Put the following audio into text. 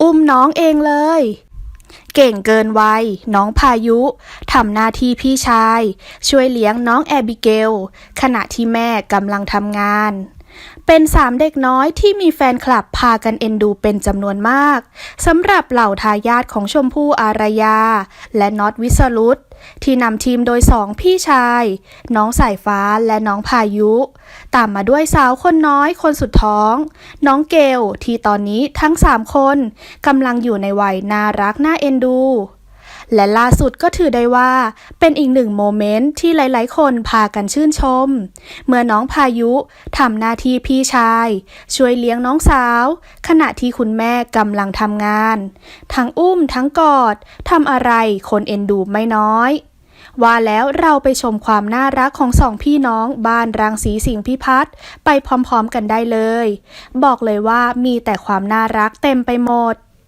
อุ้มน้องเองเลย เก่งเกินวัย น้องพายุทำหน้าที่พี่ชาย ช่วยเลี้ยงน้องแอบิเกล ขณะที่แม่กำลังทำงาน เป็นสามเด็กน้อยที่มีแฟนคลับพากันเอ็นดูเป็นจำนวนมากสำหรับเหล่าทายาทของชมพู่อารยา และน็อตวิสรุตที่นำทีมโดยสองพี่ชาย น้องสายฟ้าและน้องพายุ ตามมาด้วยสาวคนน้อยคนสุดท้อง น้องเกลที่ตอนนี้ทั้งสามคนกำลังอยู่ในวัยน่ารักน่าเอ็นดู และล่าสุดก็ถือได้ว่า เป็นอีกหนึ่งโมเมนต์ที่หลายๆ คนพากันชื่นชม เมื่อน้องพายุทำหน้าที่พี่ชาย ช่วยเลี้ยงน้องสาว ขณะที่คุณแม่กำลังทำงาน ทั้งอุ้มทั้งกอดทำอะไรคนเอ็นดูไม่น้อยว่าแล้วเราไปชมความน่ารักของสองพี่น้องบ้านรังสีสิงห์พิพัฒน์ไปพร้อมๆกันได้เลย บอกเลยว่ามีแต่ความน่ารักเต็มไปหมด